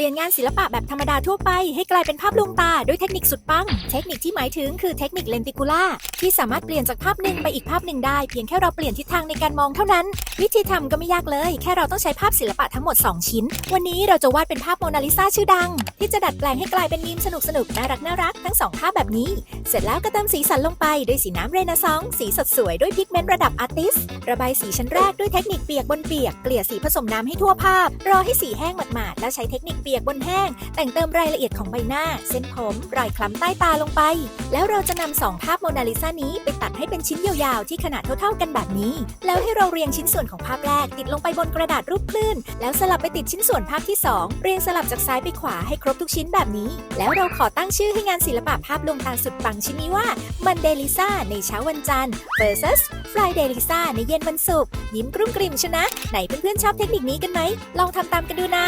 ปลี่ยนงานศิลปะแบบธรรมดาทั่วไปให้กลายเป็นภาพลวงตาด้วยเทคนิคสุดปัง เทคนิคที่หมายถึงคือเทคนิคเลนติคูล่าที่สามารถเปลี่ยนจากภาพหนึ่งไปอีกภาพหนึ่งได้เพียงแค่เราเปลี่ยนทิศทางในการมองเท่านั้น วิธีทำก็ไม่ยากเลย แค่เราต้องใช้ภาพศิลปะทั้งหมด 2 ชิ้น วันนี้เราจะวาดเป็นภาพโมนาลิซาชื่อดัง ที่จะดัดแปลงให้กลายเป็นมีมสนุกสนุกน่ารักน่ารักทั้งสองภาพแบบนี้ เสร็จแล้วก็เติมสีสันลงไปด้วยสีน้ำเรเนซองสีสดสวยด้วยพิกเมนต์ระดับอาร์ติสระบายสีชั้นแรกด้วยเทคนิคเปียกบนเปียกเกลี่ยสีผสมน้ำให้ทั่วภาพ รอให้สีแห้งหมาดๆแล้วใช้เทคนิคปียกบนแห้ง แต่งเติมรายละเอียดของใบหน้า เส้นผม รอยคล้ำใต้ตาลงไป แล้วเราจะนำสองภาพโมนาลิซานี้ไปตัดให้เป็นชิ้นยาวๆ ที่ขนาดเท่าๆกันแบบนี้ แล้วให้เราเรียงชิ้นส่วนของภาพแรก ติดลงไปบนกระดาษรูปคลื่น แล้วสลับไปติดชิ้นส่วนภาพที่ 2 เรียงสลับจากซ้ายไปขวาให้ครบทุกชิ้นแบบนี้ แล้วเราขอตั้งชื่อให้งานศิลปะภาพลวงตาสุดปังชิ้นนี้ว่ามันเดลิซาในเช้าวันจันทร์ versus Friday Lisa ในเย็นวันศุกร์ยิ้มกรุ่มกริ่มชนะ ไหนเพื่อนๆชอบเทคนิคนี้กันไหม ลองทำตามกันดูนะ